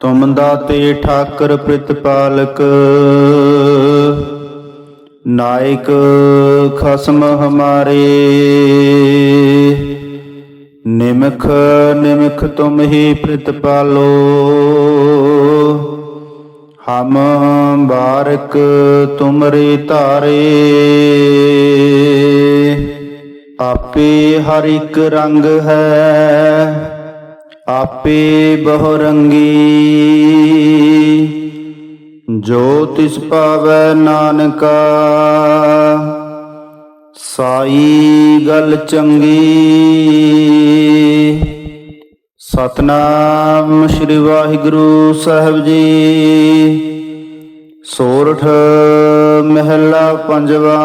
ਤੁਮ ਦਾਤੇ ਠਾਕਰ ਪ੍ਰਿਤਪਾਲਕ, ਨਾਇਕ ਖਸਮ ਹਮਾਰੇ। ਨਿਮਖ ਨਿਮਖ ਤੁਮ ਹੀ ਪ੍ਰਿਤਪਾਲੋ। ਹਮ ਬਾਰਕ ਤੁਮਰੇ ਧਾਰੇ। ਆਪੇ ਹਰ ਇੱਕ ਰੰਗ ਹੈ। ਆਪੇ ਬਹੁ ਰੰਗੀ ਜੋ ਤਿਸ ਪਾਵੈ ਨਾਨਕਾ, ਸਾਈ ਗੱਲ ਚੰਗੀ। ਸਤਨਾਮ ਸ੍ਰੀ ਵਾਹਿਗੁਰੂ ਸਾਹਿਬ ਜੀ। ਸੋਰਠ ਮਹਿਲਾ ਪੰਜਵਾ।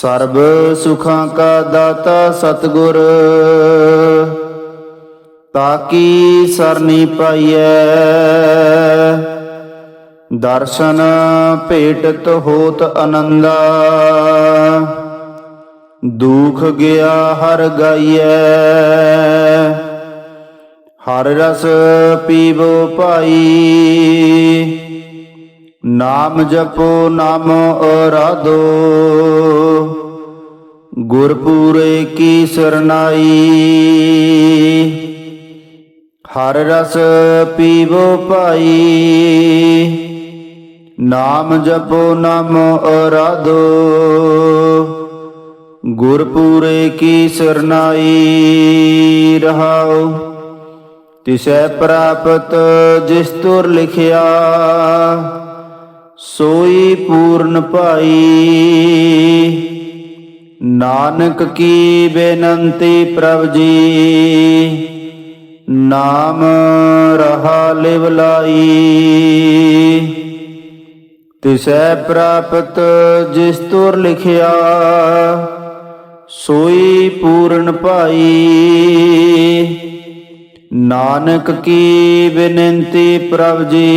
ਸਰਬ ਸੁਖਾਂ ਕਾ ਦਾਤਾ ਸਤਗੁਰ ਤਾਕੀ ਸਰਨੀ ਪਾਈਐ? ਦਰਸ਼ਨ ਭੇਟਤ ਹੋਤ ਆਨੰਦਾ ਦੁਖ ਗਿਆ ਹਰ ਗਾਈਐ। ਹਰ ਰਸ ਪੀਵੋ ਭਾਈ ਨਾਮ ਜਪੋ, ਨਾਮ ਅਰਾਧੋ। ਗੁਰਪੂਰੇ ਕੀ ਸਰਨਾਈ। ਹਰ ਰਸ ਪੀਵੋ ਭਾਈ। ਨਾਮ ਜਪੋ, ਨਾਮ ਅਰਾਧੋ। ਗੁਰਪੂਰੇ ਕੀ ਸਰਨਾਈ। ਰਹਾਓ ਤਿਸੈ ਪ੍ਰਾਪਤ ਜਿਸ ਤੁਰ ਲਿਖਿਆ। ਸੋਈ ਪੂਰਨ ਭਾਈ। ਨਾਨਕ ਕੀ ਬੇਨੰਤੀ ਪ੍ਰਭ ਜੀ। ਨਾਮ ਰਹਾ ਲਿਵ ਲਾਈ। ਤਿਸੈ ਪ੍ਰਾਪਤ ਜਿਸ ਤੁਰ ਲਿਖਿਆ, ਸੋਈ ਪੂਰਨ ਭਾਈ। ਨਾਨਕ ਕੀ ਬੇਨੰਤੀ ਪ੍ਰਭ ਜੀ।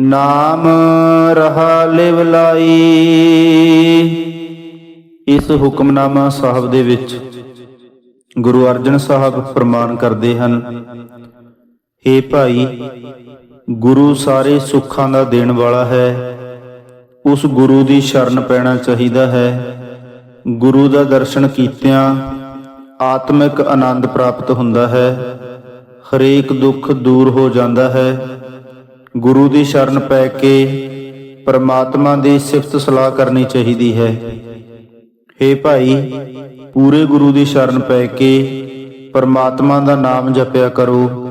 ਨਾਮ ਰਹਾ ਲਿਵ ਲਾਈ। ਇਸ ਹੁਕਮਨਾਮਾ ਸਾਹਿਬ ਦੇ ਵਿੱਚ ਗੁਰੂ ਅਰਜਨ ਸਾਹਿਬ ਪ੍ਰਮਾਣ ਕਰਦੇ ਹਨ ਏ ਭਾਈ, ਗੁਰੂ ਸਾਰੇ ਸੁੱਖਾਂ ਦਾ ਦੇਣ ਵਾਲਾ ਹੈ। ਉਸ ਗੁਰੂ ਦੀ ਸ਼ਰਨ ਪੈਣਾ ਚਾਹੀਦਾ ਹੈ। ਗੁਰੂ ਦਾ ਦਰਸ਼ਨ ਕੀਤਿਆਂ ਆਤਮਿਕ ਆਨੰਦ ਪ੍ਰਾਪਤ ਹੁੰਦਾ ਹੈ। ਹਰੇਕ ਦੁੱਖ ਦੂਰ ਹੋ ਜਾਂਦਾ ਹੈ। ਗੁਰੂ ਦੀ ਸ਼ਰਨ ਪੈ ਕੇ ਪਰਮਾਤਮਾ ਦੀ ਸਿਫਤ ਸਲਾਹ ਕਰਨੀ ਚਾਹੀਦੀ ਹੈ। ਹੇ ਭਾਈ, ਪੂਰੇ ਗੁਰੂ ਦੀ ਸ਼ਰਨ ਪੈ ਕੇ ਪਰਮਾਤਮਾ ਦਾ ਨਾਮ ਜਪਿਆ ਕਰੋ।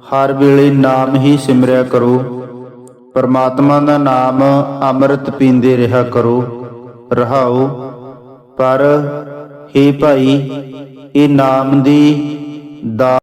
ਹਰ ਵੇਲੇ ਨਾਮ ਹੀ ਸਿਮਰਿਆ ਕਰੋ। ਪਰਮਾਤਮਾ ਦਾ ਨਾਮ ਅੰਮ੍ਰਿਤ ਪੀਂਦੇ ਰਿਹਾ ਕਰੋ। ਰਹਾਓ। ਪਰ ਹੇ ਭਾਈ, ਇਹ ਨਾਮ ਦੀ ਦਾ